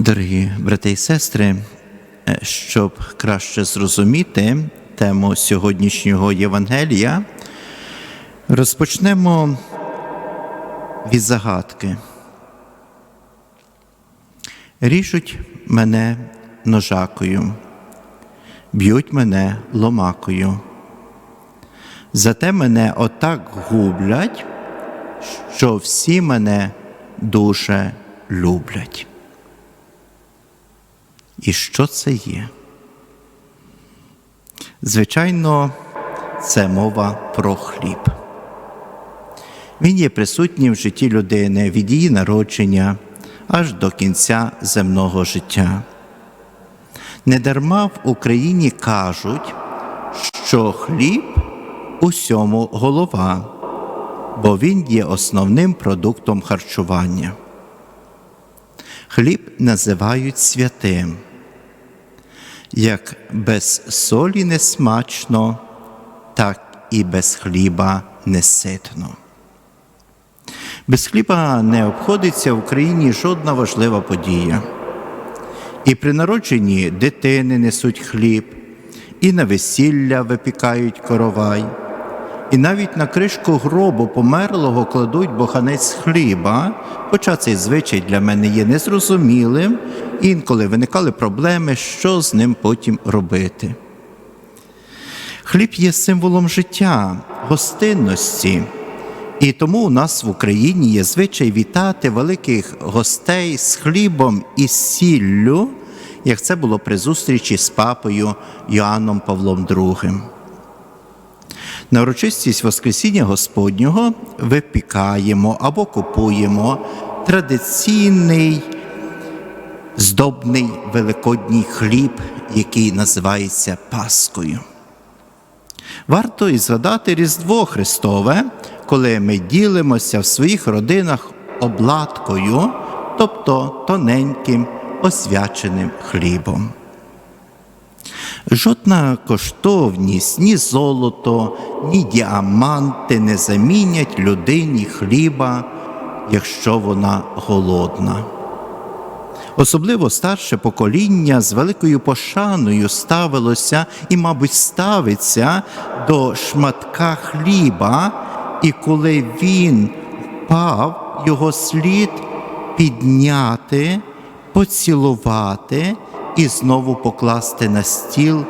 Дорогі брати і сестри, е, щоб краще зрозуміти тему сьогоднішнього Євангелія, розпочнемо від загадки. Ріжуть мене ножакою, б'ють мене ломакою. Зате мене отак гублять, що всі мене дуже люблять. І що це є? Звичайно, це мова про хліб. Він є присутнім в житті людини від її народження аж до кінця земного життя. Недарма в Україні кажуть, що хліб усьому голова, бо він є основним продуктом харчування. Хліб називають святим. Як без солі не смачно, так і без хліба не ситно. Без хліба не обходиться в Україні жодна важлива подія. І при народженні дитини несуть хліб, і на весілля випікають коровай, і навіть на кришку гробу померлого кладуть боханець хліба, хоча цей звичай для мене є незрозумілим, інколи виникали проблеми, що з ним потім робити. Хліб є символом життя, гостинності. І тому у нас в Україні є звичай вітати великих гостей з хлібом і сіллю, як це було при зустрічі з папою Йоанном Павлом II. На урочистість Воскресіння Господнього випікаємо або купуємо традиційний здобний великодній хліб, який називається Паскою. Варто і згадати Різдво Христове, коли ми ділимося в своїх родинах обладкою, тобто тоненьким освяченим хлібом. Жодна коштовність, ні золото, ні діаманти не замінять людині хліба, якщо вона голодна. Особливо старше покоління з великою пошаною ставилося і, мабуть, ставиться до шматка хліба, і коли він впав, його слід підняти, поцілувати і знову покласти на стіл,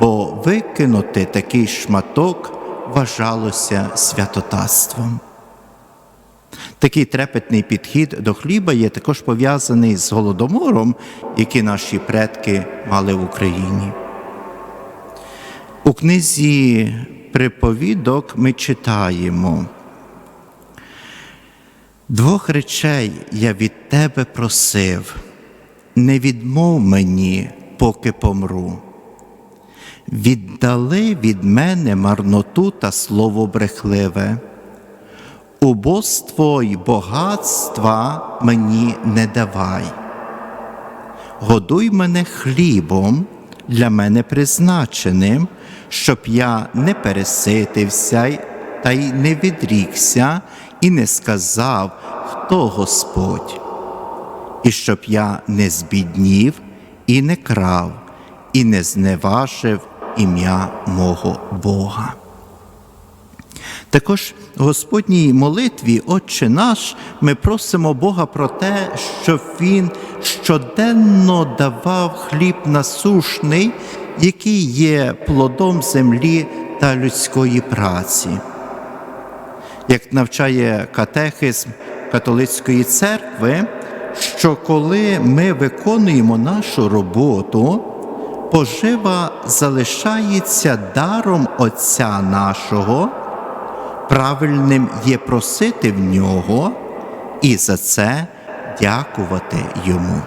бо викинути такий шматок вважалося святотатством. Такий трепетний підхід до хліба є також пов'язаний з голодомором, який наші предки мали в Україні. У книзі приповідок ми читаємо. Двох речей я від тебе просив, не відмов мені, поки помру. Віддали від мене марноту та слово брехливе. Убоство й багатства мені не давай. Годуй мене хлібом для мене призначеним, щоб я не переситився та й не відрікся, і не сказав, хто Господь, і щоб я не збіднів і не крав, і не зневажив ім'я мого Бога. Також в Господній молитві, Отче наш, ми просимо Бога про те, щоб Він щоденно давав хліб насушний, який є плодом землі та людської праці. Як навчає катехизм католицької церкви, що коли ми виконуємо нашу роботу, пожива залишається даром Отця нашого правильним є просити в нього і за це дякувати йому.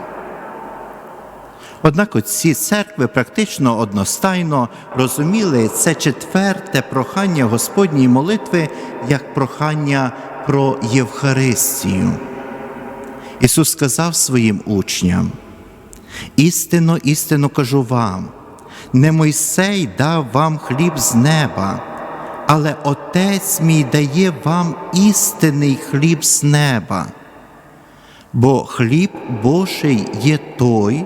Однак отці церкви практично одностайно розуміли це четверте прохання Господньої молитви як прохання про Євхаристію. Ісус сказав своїм учням: істинно, істинно кажу вам, не Мойсей дав вам хліб з неба але Отець мій дає вам істинний хліб з неба. Бо хліб Божий є той,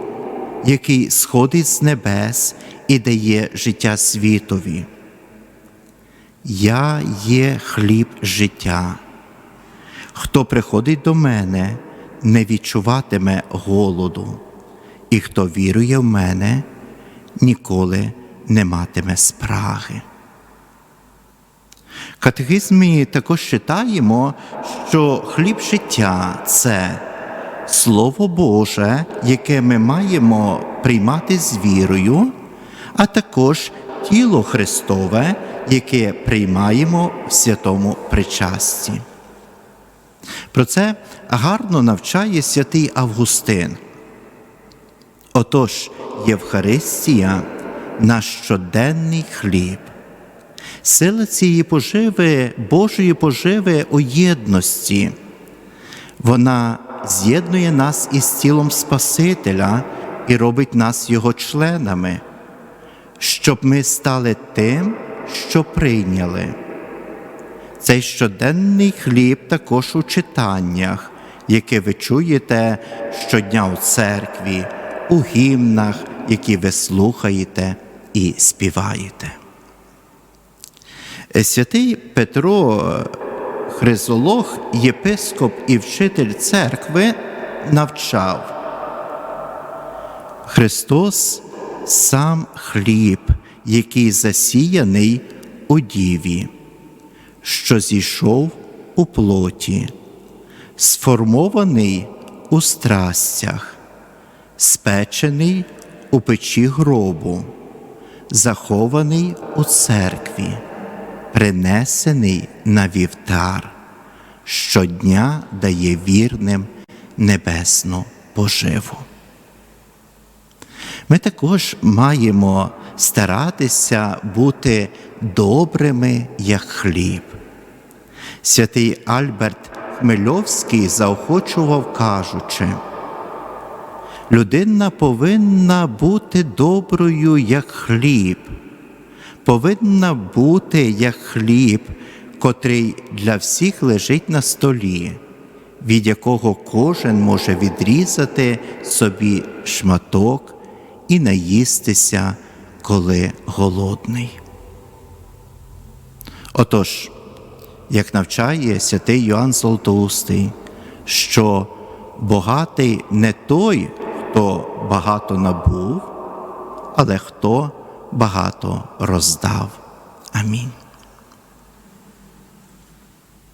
який сходить з небес і дає життя світові. Я є хліб життя. Хто приходить до мене, не відчуватиме голоду, і хто вірує в мене, ніколи не матиме спраги. В катехизмі також читаємо, що хліб життя це Слово Боже, яке ми маємо приймати з вірою, а також тіло Христове, яке приймаємо в святому причасті. Про це гарно навчає святий Августин. Отож, Євхаристія наш щоденний хліб. Сила цієї поживи, Божої поживи у єдності. Вона з'єднує нас із тілом Спасителя і робить нас Його членами, щоб ми стали тим, що прийняли. Цей щоденний хліб також у читаннях, яке ви чуєте щодня у церкві, у гімнах, які ви слухаєте і співаєте. Святий Петро, Хризолог, єпископ і вчитель церкви, навчав. Христос сам хліб, який засіяний у діві, що зійшов у плоті, сформований у страстях, спечений у печі гробу, захований у церкві, принесений на вівтар, щодня дає вірним небесну поживу. Ми також маємо старатися бути добрими, як хліб. Святий Альберт Хмельовський заохочував, кажучи, людина повинна бути доброю, як хліб, повинна бути як хліб, котрий для всіх лежить на столі, від якого кожен може відрізати собі шматок і наїстися, коли голодний. Отож, як навчає святий Йоанн Золотоустий, що богатий не той, хто багато набув, але хто багато роздав. Амінь.